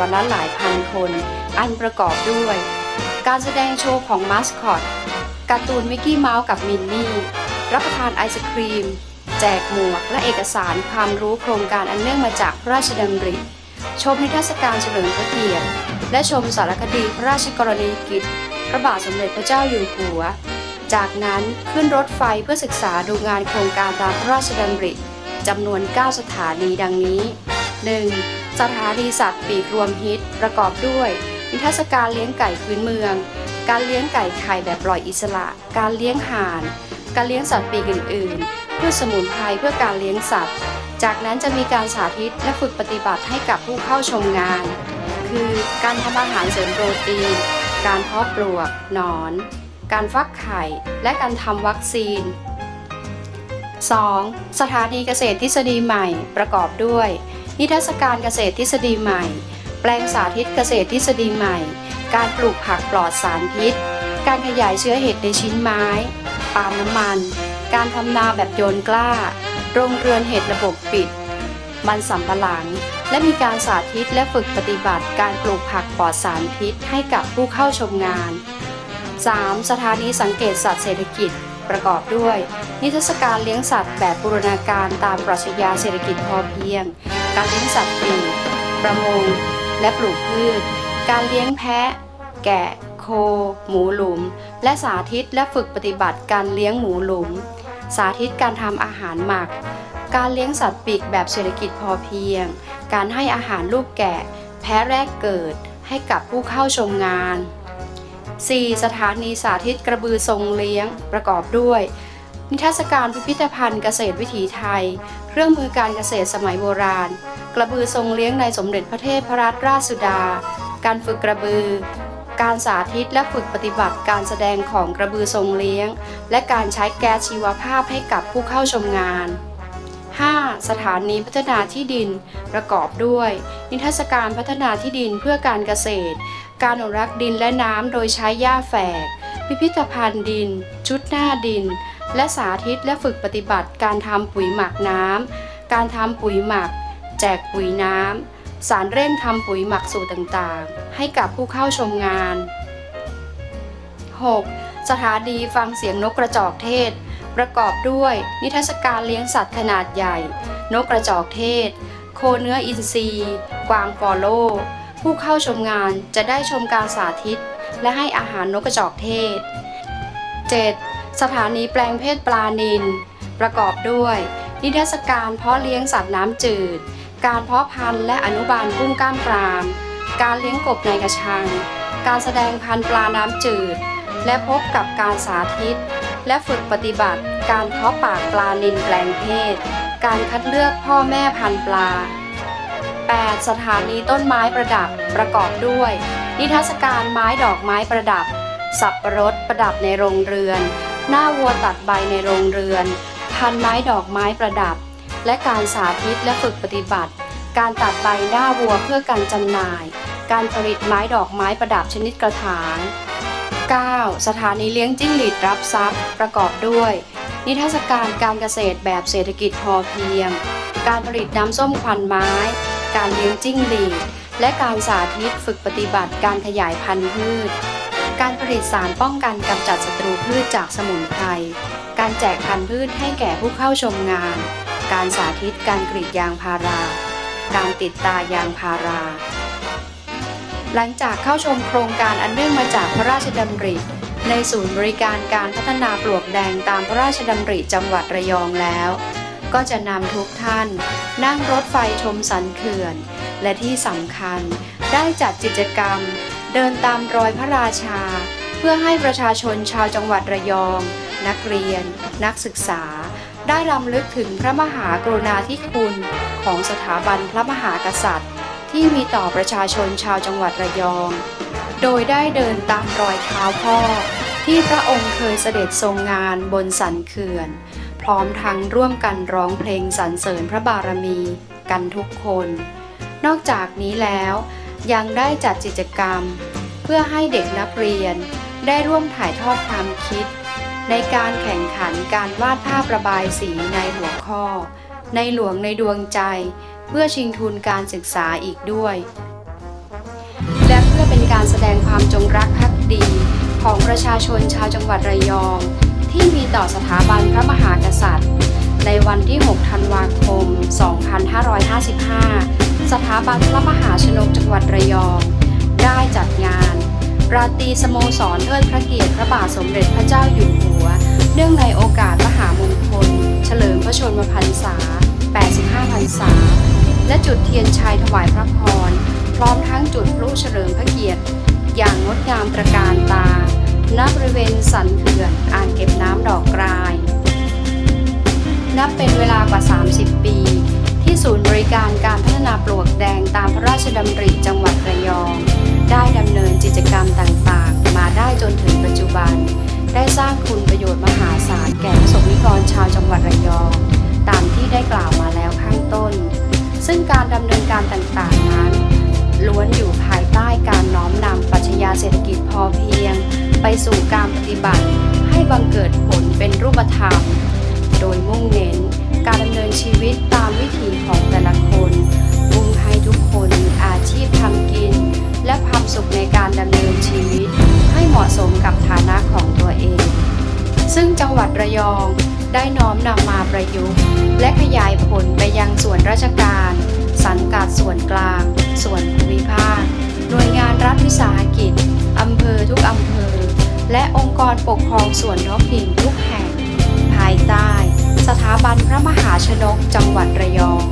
วันละหลายพันคน อันประกอบด้วย การแสดงโชว์ของมาสคอตการ์ตูนมิกกี้เมาส์กับมินนี่ รับประทานไอศครีม แจกหมวกและเอกสารความรู้โครงการอันเนื่องมาจากพระราชดำริ ชมนิทรรศการเฉลิมพระเกียรติและชมสารคดีพระราชกรณียกิจพระบาทสมเด็จพระเจ้าอยู่หัว จากนั้นขึ้นรถไฟเพื่อศึกษาดูงานโครงการตามพระราชดำริจำนวน 9 สถานีดังนี้ 1. สถานีสัตว์ปีกรวมฮิต ประกอบด้วย นิทรรศการเลี้ยงไก่พื้นเมือง การเลี้ยงไก่ไข่แบบปล่อยอิสระ การเลี้ยงห่าน การเลี้ยงสัตว์ปีกอื่นๆพืชสมุนไพรเพื่อการเลี้ยงสัตว์ จากนั้นจะมีการสาธิตและฝึกปฏิบัติให้กับผู้เข้าชมงาน คือการทำอาหารเสริมโปรตีน การเพาะปลวกหนอน การฟักไข่ และการทำวัคซีน 2. สถานีเกษตรทฤษฎีใหม่ประกอบด้วย นิทรรศการเกษตรทฤษฎีใหม่ แปลงสาธิตเกษตรทฤษฎีใหม่ การปลูกผักปลอดสารพิษ การขยายเชื้อเห็ดในชิ้นไม้ ปาล์มน้ำมัน การทำนาแบบโยนกล้า โรงเรือนเห็ดระบบปิด มันสำปะหลัง และมีการสาธิตและฝึกปฏิบัติการปลูกผักปลอดสารพิษให้กับผู้เข้าชมงาน 3. สถานีสังเกตสัตว์เศรษฐกิจประกอบด้วย นิทรรศการเลี้ยงสัตว์แบบบูรณาการตามปรัชญาเศรษฐกิจพอเพียง การเลี้ยงสัตว์ปีกประมง และปลูกพืช การเลี้ยงแพะ แกะ โค หมูหลุม และสาธิตและฝึกปฏิบัติการเลี้ยงหมูหลุม สาธิตการทำอาหารหมัก การเลี้ยงสัตว์ปีกแบบเศรษฐกิจพอเพียง การให้อาหารลูกแกะ แพะแรกเกิดให้กับผู้เข้าชมงาน 4. สถานีสาธิตกระบือทรงเลี้ยงประกอบด้วย นิทรรศการพิพิธภัณฑ์เกษตรวิถีไทย เครื่องมือการเกษตรสมัยโบราณ กระบือทรงเลี้ยงในสมเด็จพระเทพรัตนราชสุดา การฝึกกระบือ การสาธิตและฝึกปฏิบัติการแสดงของกระบือทรงเลี้ยง และการใช้แก๊สชีวภาพให้กับผู้เข้าชมงาน 5. สถานีพัฒนาที่ดิน ประกอบด้วย นิทรรศการพัฒนาที่ดินเพื่อการเกษตร การอนุรักษ์ดินและน้ำโดยใช้หญ้าแฝก พิพิธภัณฑ์ดิน ชุดหน้าดิน และสาธิตและฝึกปฏิบัติการทำปุ๋ยหมักน้ำ การทำปุ๋ยหมัก แจกปุ๋ยน้ำ สารเร่งทำปุ๋ยหมักสูตรต่างๆ ให้กับผู้เข้าชมงาน 6. สถานีฟังเสียงนกกระจอกเทศ ประกอบด้วย นิทรรศการเลี้ยงสัตว์ขนาดใหญ่ นกกระจอกเทศ โคเนื้ออินทรีกวางฟอโล ผู้เข้าชมงานจะได้ชมการสาธิต และให้อาหารนกกระจอกเทศ 7. สถานีแปลงเพศปลานิลประกอบด้วย นิทรรศการเพาะเลี้ยงสัตว์น้ำจืด การเพาะพันธุ์และอนุบาลกุ้งกล้ามกราม การเลี้ยงกบในกระชัง การแสดงพันธุ์ปลาน้ำจืด และพบกับการสาธิต และฝึกปฏิบัติ การเพาะปากปลานิลแปลงเพศ การคัดเลือกพ่อแม่พันธุ์ปลา 8. สถานีต้นไม้ประดับประกอบด้วย นิทรรศการไม้ดอกไม้ประดับ สับปะรดประดับในโรงเรือน หน้าวัวตัดใบในโรงเรือน พันไม้ดอกไม้ประดับ และการสาธิตและฝึกปฏิบัติ การตัดใบหน้าวัวเพื่อการจำหน่าย การผลิตไม้ดอกไม้ประดับชนิดกระถาง 9. สถานีเลี้ยงจิ้งหรีดรับทรัพย์ ประกอบด้วย นิทรรศการการเกษตรแบบเศรษฐกิจพอเพียง การผลิตน้ำส้มควันไม้ การเลี้ยงจิ้งหรีด และการสาธิตฝึกปฏิบัติการขยายพันธุ์พืช การผลิตสารป้องกันกำจัดศัตรูพืชจากสมุนไพร การแจกพันธุ์พืชให้แก่ผู้เข้าชมงาน การสาธิตการกรีดยางพารา การติดตายางพารา หลังจากเข้าชมโครงการอันเนื่องมาจากพระราชดำริ ในศูนย์บริการการพัฒนาปลวกแดงตามพระราชดำริจังหวัดระยองแล้ว ก็จะนำทุกท่าน นั่งรถไฟชมสันเขื่อน และที่สำคัญได้จัดกิจกรรม เดินตามรอยพระราชา เพื่อให้ประชาชนชาวจังหวัดระยอง นักเรียน นักศึกษา ได้รำลึกถึงพระมหากรุณาธิคุณของสถาบันพระมหากษัตริย์ ที่มีต่อประชาชนชาวจังหวัดระยอง โดยได้เดินตามรอยเท้าพ่อ ที่พระองค์เคยเสด็จทรงงานบนสันเขื่อน พร้อมทั้งร่วมกันร้องเพลงสรรเสริญพระบารมีกันทุกคน นอกจากนี้แล้ว ยังได้จัดกิจกรรม เพื่อให้เด็กนักเรียนได้ร่วมถ่ายทอดความคิด ในการแข่งขันการวาดภาพระบายสีในหัวข้อ ในหลวงในดวงใจ เพื่อชิงทุนการศึกษาอีกด้วย และเพื่อเป็นการแสดงความจงรักภักดีของประชาชนชาวจังหวัดระยอง ที่มีต่อสถาบันพระมหากษัตริย์ ในวันที่ 6 ธันวาคม 2555 สถาบันพระมหาชนกจังหวัดระยอง ได้จัดงาน ราตรีสโมสรเทิดพระเกียรติพระบาทสมเด็จพระเจ้าอยู่หัว เนื่องในโอกาสมหามงคล เฉลิมพระชนมพรรษา 85 พรรษา และจุดเทียนชัยถวายพระพร พร้อมทั้งจุดพลุเฉลิมพระเกียรติ อย่างงดงามตระการตา ณ บริเวณสันเขื่อนอ่างเก็บน้ำดอกกราย นับเป็นเวลากว่า 30 ปี ศูนย์บริการการพัฒนาปลวกแดงตามพระราชดำริจังหวัดระยอง ได้ดำเนินกิจกรรมต่างๆ มาได้จนถึงปัจจุบัน ได้สร้างคุณประโยชน์มหาศาลแก่ประสบนิกรชาวจังหวัด หวัดระยอง ได้น้อมนำมาประยุกต์ และขยายผลไปยังส่วนราชการ สังกัดส่วนกลาง ส่วนภูมิภาค หน่วยงานรัฐวิสาหกิจอำเภอทุกอำเภอ และองค์กรปกครองส่วนท้องถิ่นทุกแห่ง ภายใต้ สถาบันพระมหาชนกจังหวัดระยอง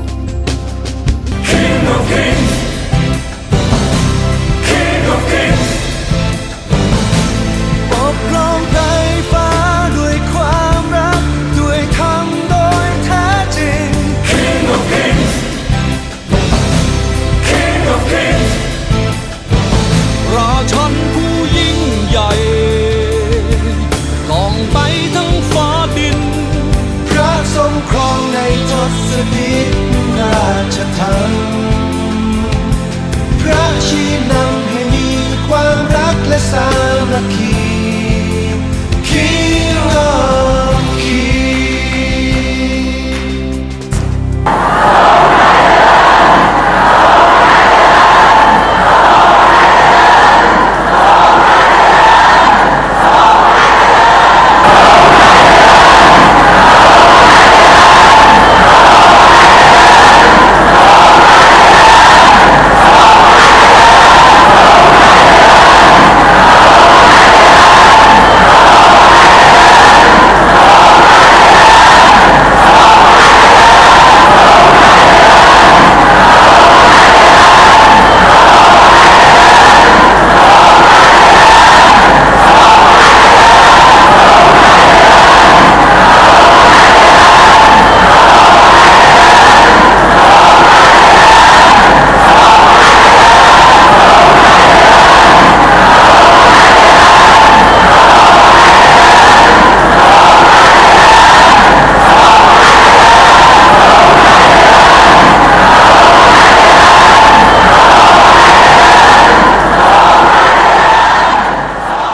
ชี้นำให้มีความรักและสา